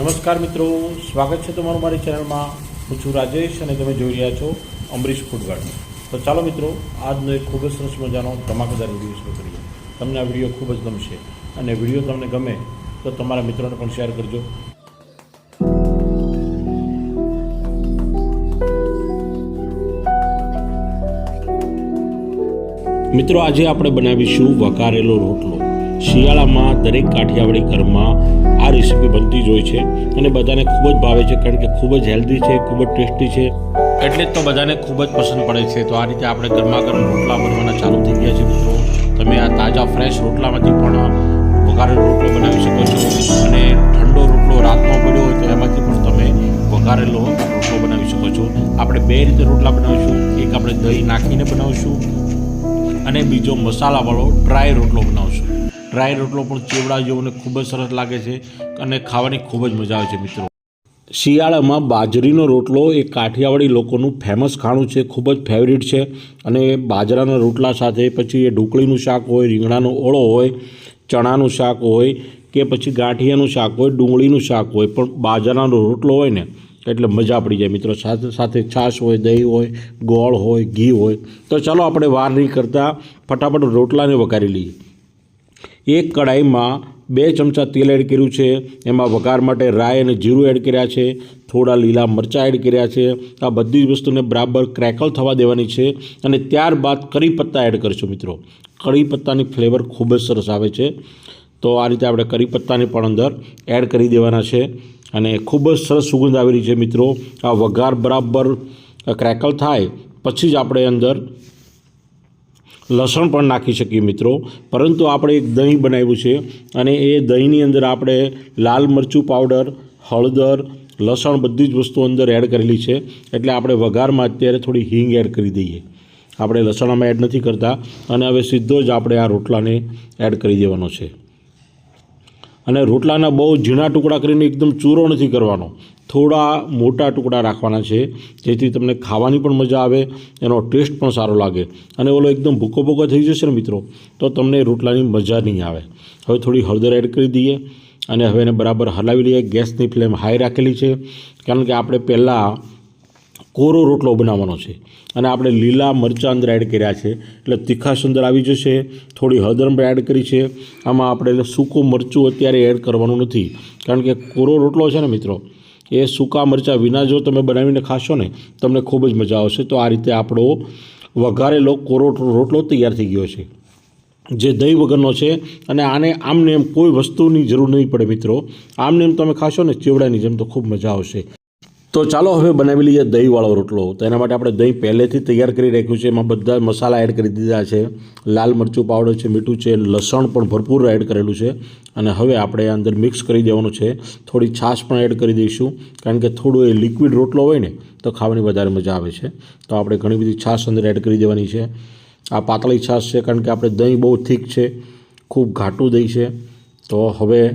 નમસ્કાર મિત્રો, સ્વાગત છે તમારું મારી ચેનલમાં. હું છું રાજેશ અને તમે જોઈ રહ્યા છો અમરીશ ફૂડગાર્ડ તો ચાલો મિત્રો, આજનો એક ખૂબ જ સરસ મજાનો ધમાકેદાર વીડિયો શરૂ કરીએ. તમને આ વીડિયો ખૂબ જ ગમશે અને વીડિયો તમને ગમે તો તમારા મિત્રોને પણ શેર કરજો. મિત્રો, આજે આપણે બનાવીશું વઘારેલો રોટલો. શિયાળામાં દરેક કાઠિયાવાડી ઘરમાં આ રેસીપી બનતી જ હોય છે અને બધાને ખૂબ જ ભાવે છે કારણ કે ખૂબ જ હેલ્ધી છે, ખૂબ જ ટેસ્ટી છે. એટલે જ તો બધાને ખૂબ જ પસંદ પડે છે. તો આ રીતે આપણે ગરમા ગરમ રોટલા બનવાના ચાલુ થઈ ગયા છે મિત્રો. તમે આ તાજા ફ્રેશ રોટલામાંથી પણ વઘારેલો રોટલો બનાવી શકો છો અને ઠંડો રોટલો રાતનો પડ્યો હોય તો એમાંથી પણ તમે વઘારેલો રોટલો બનાવી શકો છો. આપણે બે રીતે રોટલા બનાવીશું. એક આપણે દહીં નાખીને બનાવીશું અને બીજો મસાલાવાળો ડ્રાય રોટલો બનાવશું. ડ્રાય રોટલો પણ ચેવડા જેવો ખૂબ જ સરસ લાગે છે અને ખાવાની ખૂબ જ મજા આવે છે મિત્રો. શિયાળામાં બાજરીનો રોટલો એ કાઠિયાવાડી લોકોનું ફેમસ ખાણું છે, ખૂબ જ ફેવરિટ છે અને બાજરાના રોટલા સાથે પછી એ ઢોકળીનું શાક હોય, રીંગણાનો ઓળો હોય, ચણાનું શાક હોય કે પછી ગાંઠિયાનું શાક હોય, ડુંગળીનું શાક હોય, પણ બાજરાનો રોટલો હોય ને એટલે મજા પડી જાય મિત્રો. સાથે સાથે છાશ હોય, દહીં હોય, ગોળ હોય, ઘી હોય. તો ચાલો આપણે વાર નહીં કરતાં, ફટાફટ રોટલાને વઘારી લઈએ. એક કડાઈમાં બે ચમચા તેલ એડ કર્યું છે. એમાં વઘાર માટે રાઈ અને જીરું એડ કર્યા છે. થોડા લીલા મરચાં એડ કર્યા છે. આ બધી જ વસ્તુને બરાબર ક્રેકલ થવા દેવાની છે અને ત્યારબાદ કરી પત્તા એડ કરીશું મિત્રો. કરી પત્તાની ફ્લેવર ખૂબ જ સરસ આવે છે. તો આ રીતે આપણે કરી પત્તાને પણ અંદર એડ કરી દેવાના છે અને ખૂબ જ સરસ સુગંધ આવી રહી છે મિત્રો. આ વઘાર બરાબર ક્રેકલ થાય પછી જ આપણે અંદર લસણ પણ નાખી શકીએ મિત્રો. પરંતુ આપણે એક દહીં બનાવ્યું છે અને એ દહીંની અંદર આપણે લાલ મરચું પાવડર, હળદર, લસણ બધી જ વસ્તુ અંદર એડ કરેલી છે. એટલે આપણે વઘારમાં અત્યારે થોડી હિંગ એડ કરી દઈએ. આપણે લસણમાં એડ નથી કરતા અને હવે સીધો જ આપણે આ રોટલાને એડ કરી દેવાનો છે. અને રોટલાના બહુ ઝીણા ટુકડા કરીને એકદમ ચૂરો નથી કરવાનો. થોડા મોટા ટુકડા રાખવાના છે, જેથી તમને ખાવાની પણ મજા આવે, એનો ટેસ્ટ પણ સારો લાગે. અને ઓલો એકદમ ભૂકો ભૂકો થઈ જશે ને મિત્રો, તો તમને રોટલાની મજા નહીં આવે. હવે થોડી હળદર એડ કરી દઈએ અને હવે એને બરાબર હલાવી લઈએ. ગેસની ફ્લેમ હાઈ રાખેલી છે, કારણ કે આપણે પહેલાં કોરો રોટલો બનાવવાનો છે. અને આપણે લીલા મરચાં અંદર એડ કર્યા છે. એટલે તીખાશ અંદર આવી જશે. થોડી હળદર પણ એડ કરી છે. આમાં આપણે સૂકું મરચું અત્યારે એડ કરવાનું નથી. કારણ કે કોરો રોટલો છે ને મિત્રો, એ સૂકા મરચાં વિના જો તમે બનાવીને ખાશો ને, તમને ખૂબ જ મજા આવશે. તો આ રીતે આપણો વઘારેલો કોરો રોટલો તૈયાર થઈ ગયો છે. જે દહીં વગરનો છે. અને આને આમને એમ કોઈ વસ્તુની જરૂર નહીં પડે મિત્રો. આમને એમ તમે ખાશો ને, ચેવડાની જેમ તો ખૂબ મજા આવશે. તો ચાલો હવે બનાવી લઈએ દહીંવાળો રોટલો. તો એના માટે આપણે દહીં પહેલેથી તૈયાર કરી રાખ્યું છે. એમાં બધા મસાલા એડ કરી દીધા છે. લાલ મરચું પાવડર છે, મીઠું છે, લસણ પણ ભરપૂર એડ કરેલું છે. અને હવે આપણે અંદર મિક્સ કરી દેવાનું છે. થોડી છાશ પણ એડ કરી દઈશું. કારણ કે થોડું એ લિક્વિડ રોટલો હોય ને, તો ખાવાની વધારે મજા આવે છે. તો આપણે ઘણી બધી છાશ અંદર એડ કરી દેવાની છે. આ પાતળી છાશ છે, કારણ કે આપણે દહીં બહુ થીક છે. ખૂબ ઘાટું દહીં છે. તો હવે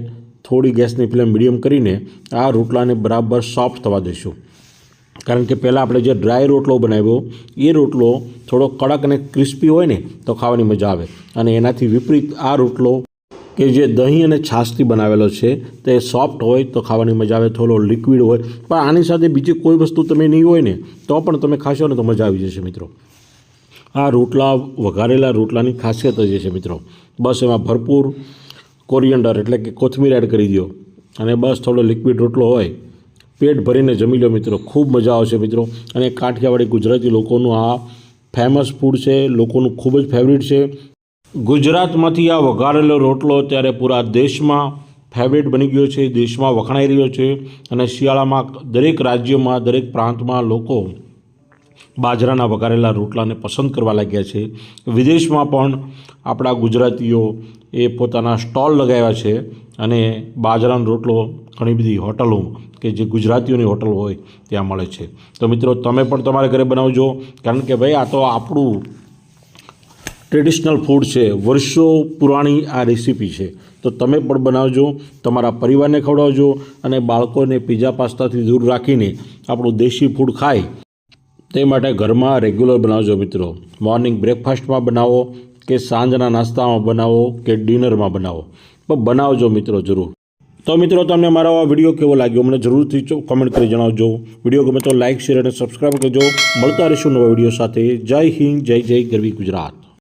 થોડી ગેસની ફ્લેમ મીડિયમ કરીને આ રોટલાને બરાબર સોફ્ટ થવા દઈશું. કારણ કે પહેલાં આપણે જે ડ્રાય રોટલો બનાવ્યો, એ રોટલો થોડો કડક અને ક્રિસ્પી હોય ને, તો ખાવાની મજા આવે. અને એનાથી વિપરીત આ રોટલો કે જે દહીં અને છાશથી બનાવેલો છે, તે સોફ્ટ હોય તો ખાવાની મજા આવે, થોડો લિક્વિડ હોય. પણ આની સાથે બીજી કોઈ વસ્તુ તમે નહીં હોય ને, તો પણ તમે ખાશો ને તો મજા આવી જશે મિત્રો. આ રોટલા, વઘારેલા રોટલાની ખાસિયત જ છે મિત્રો. બસ એમાં ભરપૂર કોરિયન્ડર એટલે કે કોથમીર એડ કરી દો અને બસ થોડો લિક્વિડ રોટલો હોય, પેટ ભરીને જમી લો મિત્રો. ખૂબ મજા આવશે મિત્રો. અને કાઠિયાવાડી ગુજરાતી લોકોનું આ ફેમસ ફૂડ છે, લોકોનું ખૂબ જ ફેવરિટ છે. ગુજરાતમાંથી આ વઘારેલો રોટલો અત્યારે પૂરા દેશમાં ફેવરેટ બની ગયો છે, દેશમાં વખણાઈ રહ્યો છે. અને શિયાળામાં દરેક રાજ્યમાં, દરેક પ્રાંતમાં લોકો બાજરાના વઘારેલા રોટલાને પસંદ કરવા લાગ્યા છે. વિદેશમાં પણ આપણા ગુજરાતીઓ એ પોતાના સ્ટોલ લગાવ્યા છે અને બાજરાનો રોટલો ઘણી બધી હોટલો કે જે ગુજરાતીઓની હોટલ હોય ત્યાં મળે છે. તો મિત્રો, તમે પણ તમારા ઘરે બનાવજો, કારણ કે ભાઈ, આ તો આપણું ટ્રેડિશનલ ફૂડ છે. વર્ષો પુરાણી આ રેસીપી છે. તો તમે પણ બનાવજો, તમારા પરિવારને ખવડાવજો અને બાળકોને પીઝા પાસ્તાથી દૂર રાખીને આપણું દેશી ફૂડ ખાય. તે માટે ઘરમાં રેગ્યુલર બનાવજો મિત્રો. મોર્નિંગ બ્રેકફાસ્ટમાં બનાવો કે સાંજના નાસ્તામાં બનાવો કે ડિનરમાં બનાવો. પણ બનાવજો મિત્રો જરૂર. તો મિત્રો તમને મારો આ વીડિયો કેવો લાગ્યો? મને જરૂરથી કોમેન્ટ કરી જણાવજો. વીડિયો ગમે તો લાઇક શેર અને સબસ્ક્રાઈબ કરજો. મળતા રહીશું નવા વીડિયો સાથે. જય હિન્દ, જય જય, ગરવી ગુજરાત.